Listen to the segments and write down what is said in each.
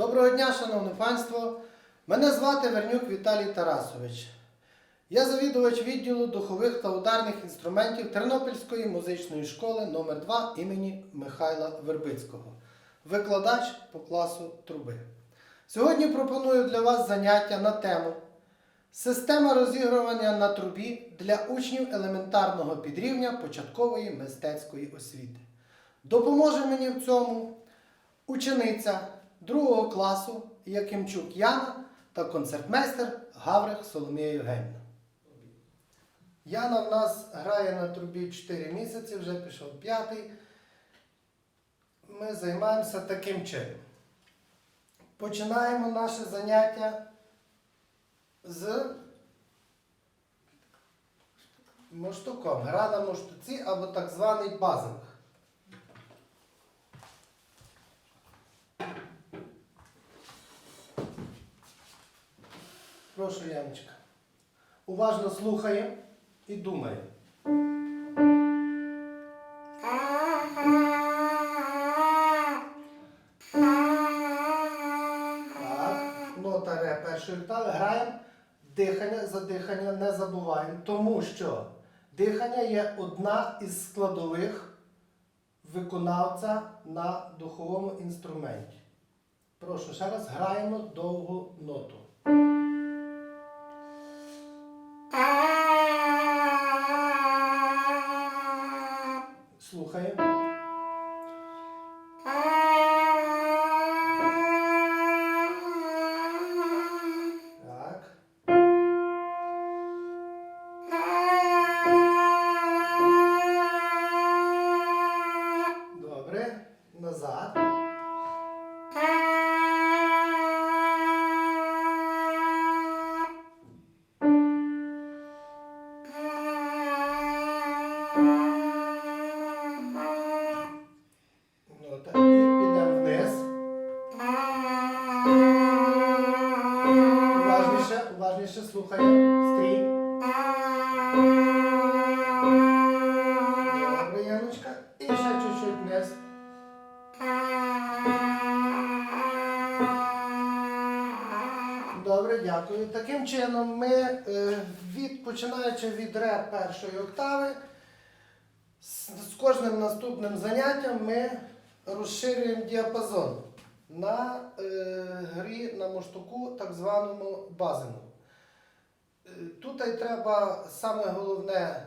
Доброго дня, шановне панство! Мене звати Вернюк Віталій Тарасович. Я завідувач відділу духових та ударних інструментів Тернопільської музичної школи номер 2 імені Михайла Вербицького, викладач по класу труби. Сьогодні пропоную для вас заняття на тему Система розігрування на трубі для учнів елементарного підрівня початкової мистецької освіти. Допоможе мені в цьому учениця другого класу Якимчук Яна та концертмейстер Гаврих Соломія Євгенівна. Яна в нас грає на трубі 4 місяці, вже пішов п'ятий. Ми займаємося таким чином. Починаємо наше заняття з моштуком. Гра на моштуці або так званий базинг. Прошу, Яночка. Уважно слухаємо і думаємо. Так, нота ре першої. Граємо дихання, за дихання не забуваємо, тому що дихання є одна із складових виконавця на духовому інструменті. Прошу ще раз граємо довгу ноту. Дякую. Таким чином, ми, е, від, починаючи від ре першої октави, з, з кожним наступним заняттям ми розширюємо діапазон на е, грі на моштуку, так званому базингу. Е, Тут і треба саме головне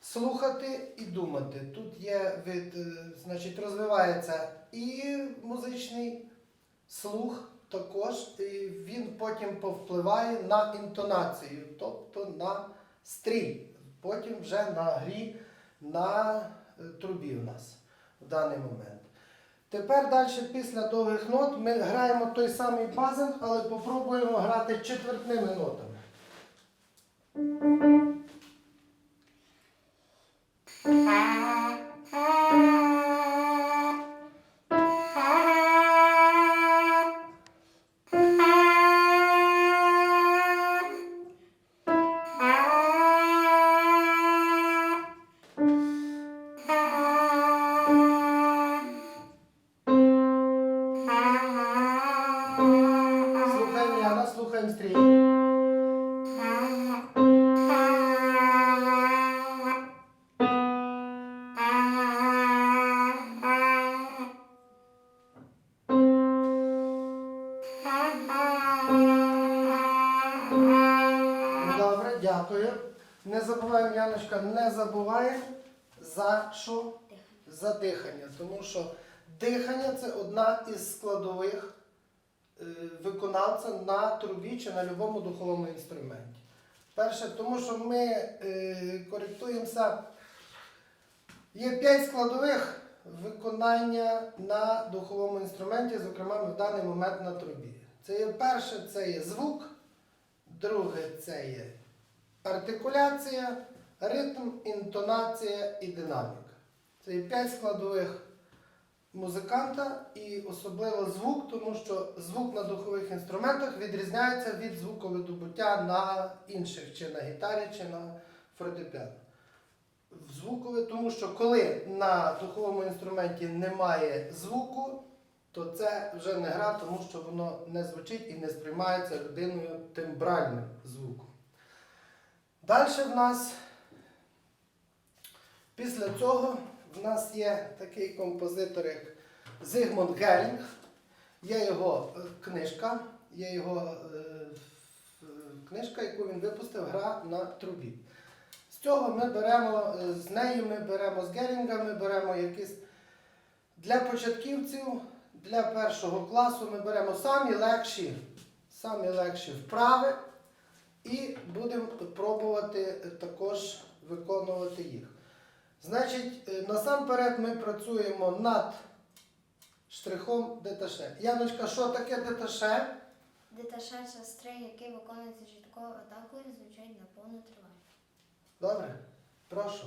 слухати і думати. Тут є від, е, значить, розвивається і музичний слух також, він потім повпливає на інтонацію, тобто на стрій. Потім вже на грі на е, трубі в нас в даний момент. Тепер далі після довгих нот ми граємо той самий базинг, але попробуємо грати четвертними нотами. Слухаємо стрій. Добре, дякую. Не забуваємо, Яночка, не забуваємо за що? За дихання. Тому що дихання це одна із складових виконавця на трубі чи на будь-якому духовому інструменті. Перше, тому що ми е, коректуємося. Є п'ять складових виконання на духовому інструменті, зокрема в даний момент на трубі. Це є перше, це є звук, друге це є артикуляція, ритм, інтонація і динаміка. Це є п'ять складових музиканта і особливо звук, тому що звук на духових інструментах відрізняється від звуковидобуття на інших, чи на гітарі, чи на фортепіано. Звукове, тому що коли на духовому інструменті немає звуку, то це вже не гра, тому що воно не звучить і не сприймається людиною тембральним звуком. Далі в нас, після цього, в нас є такий композитор, як Зигмунд Герінг. Є його е, книжка, є його е, книжка, яку він випустив, гра на трубі. З цього ми беремо, е, з нею ми беремо з Герінга, ми беремо якісь для початківців, для першого класу ми беремо самі легші, самі легші вправи і будемо пробувати також виконувати їх. Значить, е, насамперед ми працюємо над штрихом деташе. Яночка, що таке деташе? Деташа це стрей, який виконується чіткою атакою, звучить на повну тривалість. Добре? Прошу.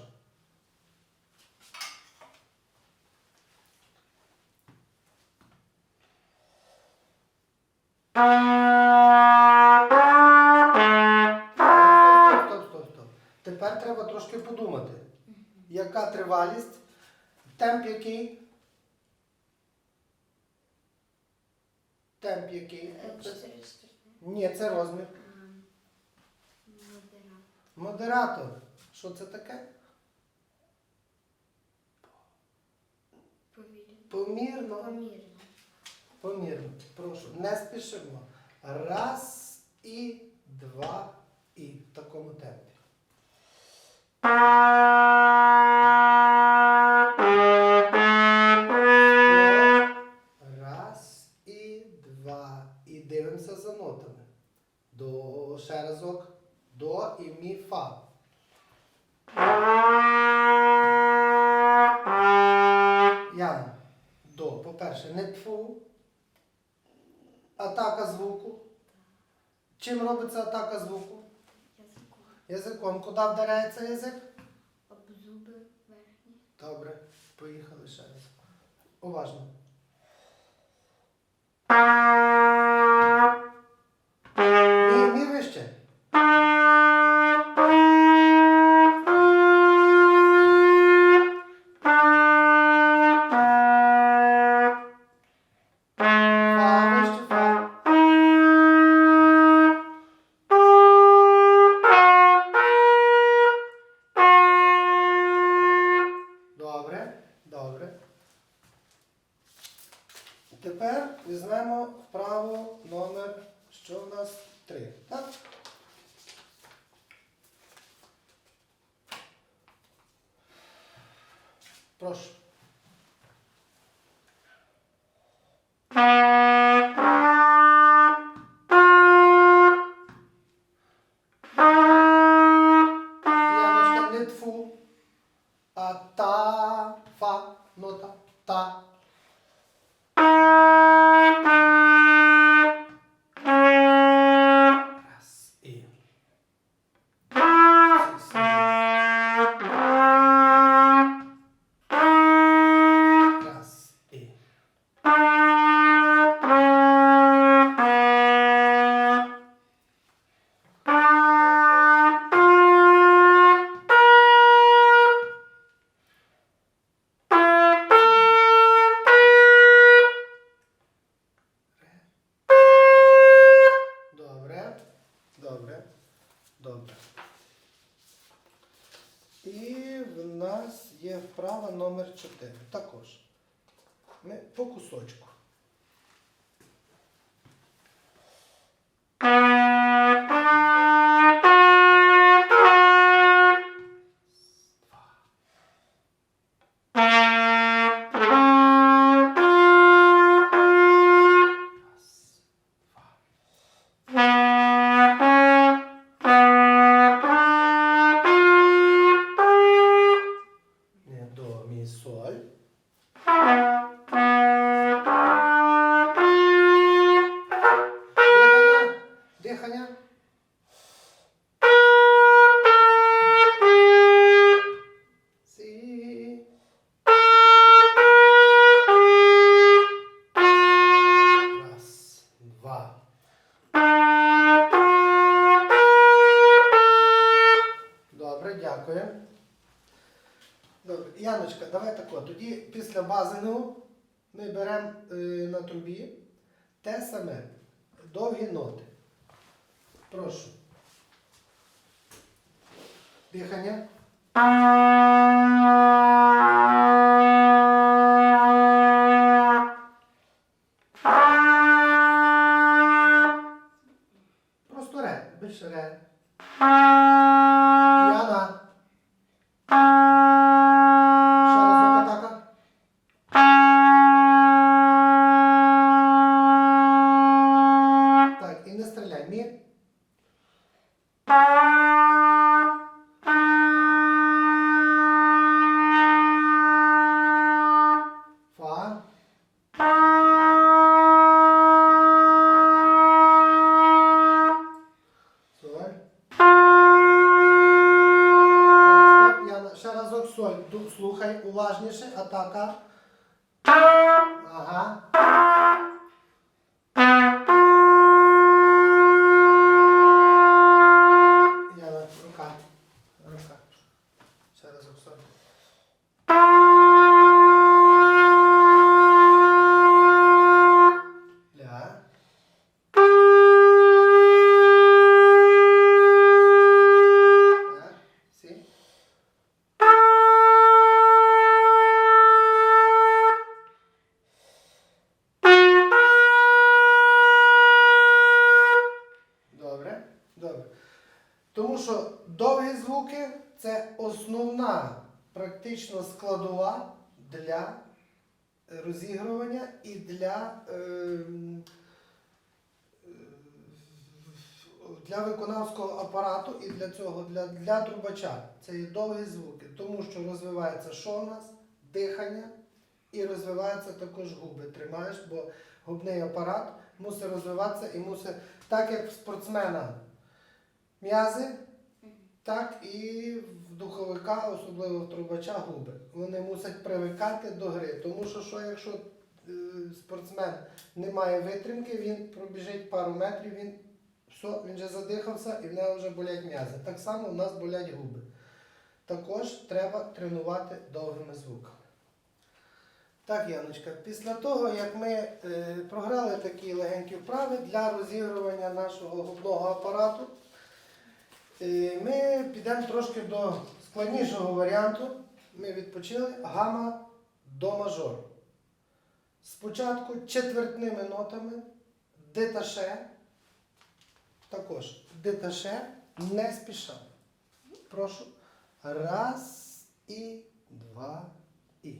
Стоп, стоп, стоп. Тепер треба трошки подумати. Яка тривалість? Темп який? Темп який? Е, Чотири. Ні, це розмір. Модера. Модератор. Що це таке? Помірно. Помірно. Помірно. Прошу, не спішимо. Раз і два і в такому темпі. Раз і два. І дивимося за нотами. До ще разок. До і мі фа. Яна. До. По-перше, не тфу. Атака звуку. Чим робиться атака звуку? Язиком. Куди вдаряється язик? Об зуби верхні. Добре, поїхали ще раз. Уважно. Мі, мі вище. Тепер візьмемо вправу номер, що в нас три. Так? Прошу. Практично складова для розігрування і для, ем, е, для виконавського апарату і для цього, для, для трубача. Це є довгі звуки, тому що розвивається що у нас? Дихання і розвиваються також губи. Тримаєш, бо губний апарат мусить розвиватися і мусить, так як в спортсмена м'язи, так і в духовика, особливо в трубача, губи. Вони мусять привикати до гри. Тому що, що якщо е, спортсмен не має витримки, він пробіжить пару метрів, він все, він вже задихався і в нього вже болять м'язи. Так само у нас болять губи. Також треба тренувати довгими звуками. Так, Яночка, після того, як ми е, програли такі легенькі вправи для розігрування нашого губного апарату, ми підемо трошки до складнішого варіанту. Ми відпочили гама до мажор. Спочатку четвертними нотами деташе, також деташе не спіша. Прошу. Раз і два і.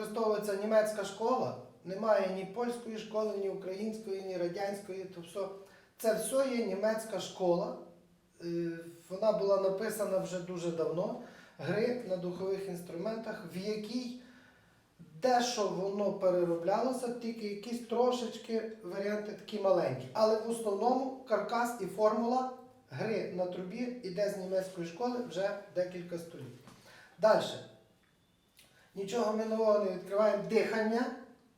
Використовується німецька школа. Немає ні польської школи, ні української, ні радянської. То все. Це все є німецька школа. Е, Вона була написана вже дуже давно. Гри на духових інструментах, в якій Дещо воно перероблялося, тільки якісь трошечки варіанти такі маленькі. Але в основному каркас і формула гри на трубі іде з німецької школи вже декілька століть. Далі. Нічого ми нового не відкриваємо. Дихання.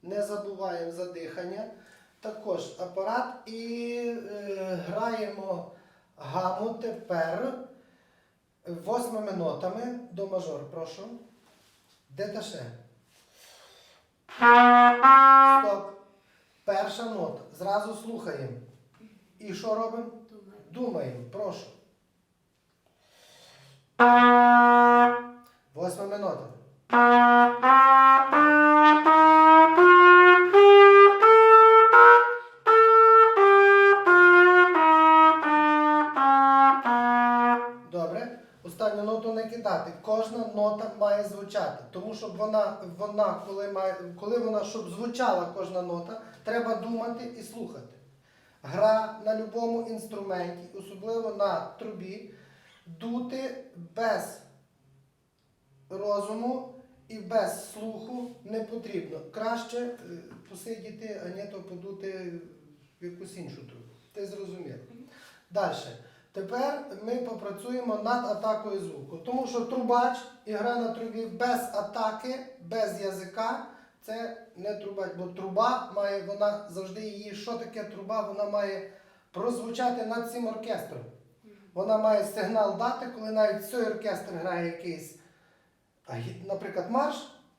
Не забуваємо за дихання. Також апарат і е, граємо гаму тепер восьмими нотами до мажор. Прошу. Деташе. Стоп. Перша нота. Зразу слухаємо. І що робимо? Думаю. Думаємо. Прошу. Восьма минута. Добре. Останню ноту не кидати. Кожна нота має звучати. Тому щоб вона, вона коли, має, коли вона, щоб звучала кожна нота, треба думати і слухати. гра на будь-якому інструменті, особливо на трубі, дути без розуму і без слуху не потрібно. Краще е, посидіти, а не то подути в якусь іншу трубу. Ти зрозумів. Далі. Тепер ми попрацюємо над атакою звуку. Тому що трубач і гра на трубі без атаки, без язика це не трубач. Бо труба має, вона завжди її, що таке труба, вона має прозвучати над цим оркестром. Вона має сигнал дати, коли навіть цей оркестр грає якийсь, наприклад, марш,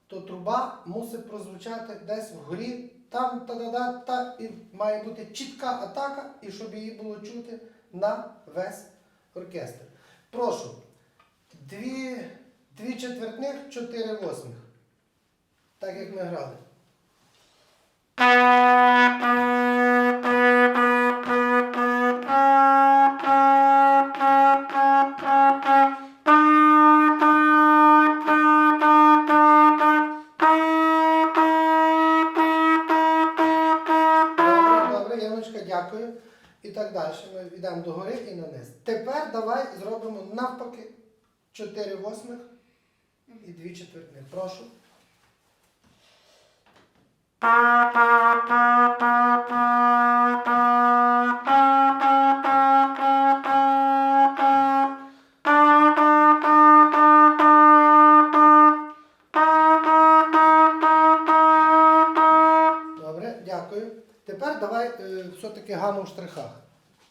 то труба мусить прозвучати десь вгорі, там та-да-да, та, і має бути чітка атака, і щоб її було чути на весь оркестр. Прошу, дві, дві четвертних, чотири восьмих. Так як ми грали. І на низ. Тепер давай зробимо навпаки 4 восьмих і 2 четвертних. Прошу. Добре, дякую. Тепер давай е, все-таки гаму в штрихах.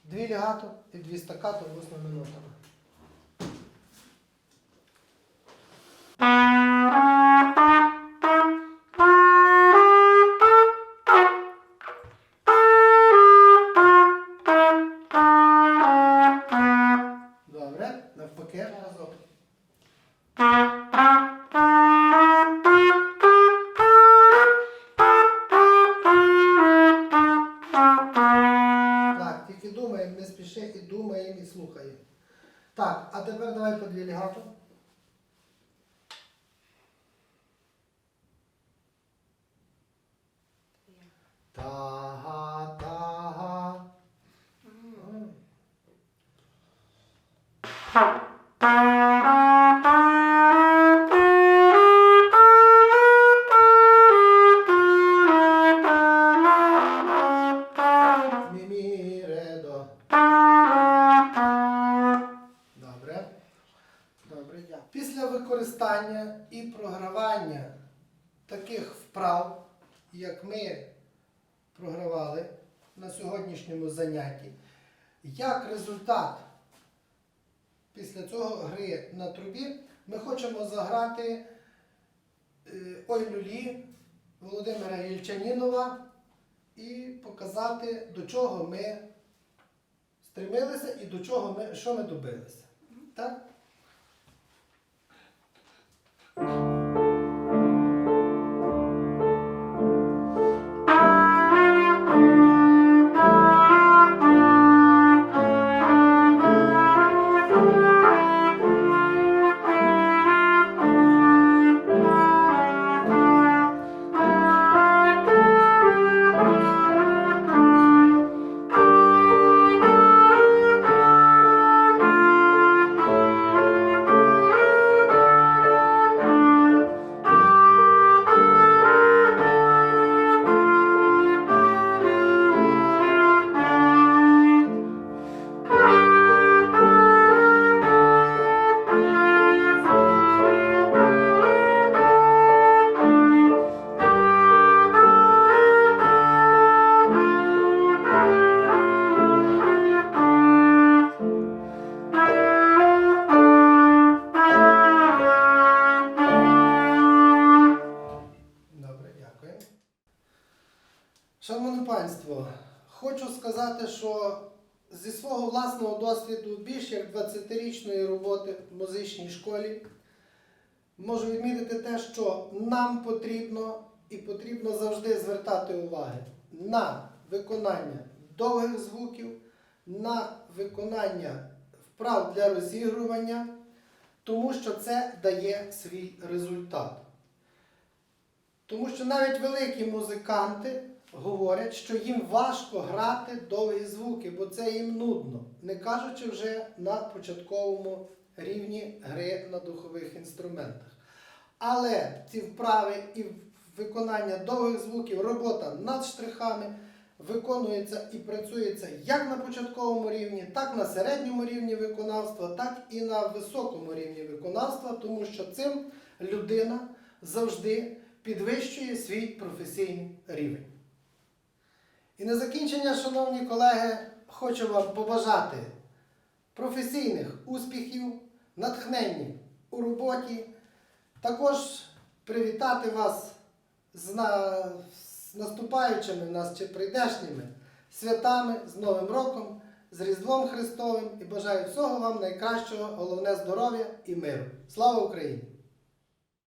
Дві лігато і дві стакати восьми минутами. Чого ми стремилися і до чого ми, що ми добилися. Так? 20-річної роботи в музичній школі можу відмітити те, що нам потрібно і потрібно завжди звертати уваги на виконання довгих звуків, на виконання вправ для розігрування, тому що це дає свій результат. Тому що навіть великі музиканти говорять, що їм важко грати довгі звуки, бо це їм нудно, не кажучи вже на початковому рівні гри на духових інструментах. Але ці вправи і виконання довгих звуків, робота над штрихами виконується і працюється як на початковому рівні, так на середньому рівні виконавства, так і на високому рівні виконавства, тому що цим людина завжди підвищує свій професійний рівень. І на закінчення, шановні колеги, хочу вам побажати професійних успіхів, натхнення у роботі, також привітати вас з, наступаючими нас чи прийдешніми святами, з Новим роком, з Різдвом Христовим і бажаю всього вам найкращого, головне здоров'я і миру. Слава Україні!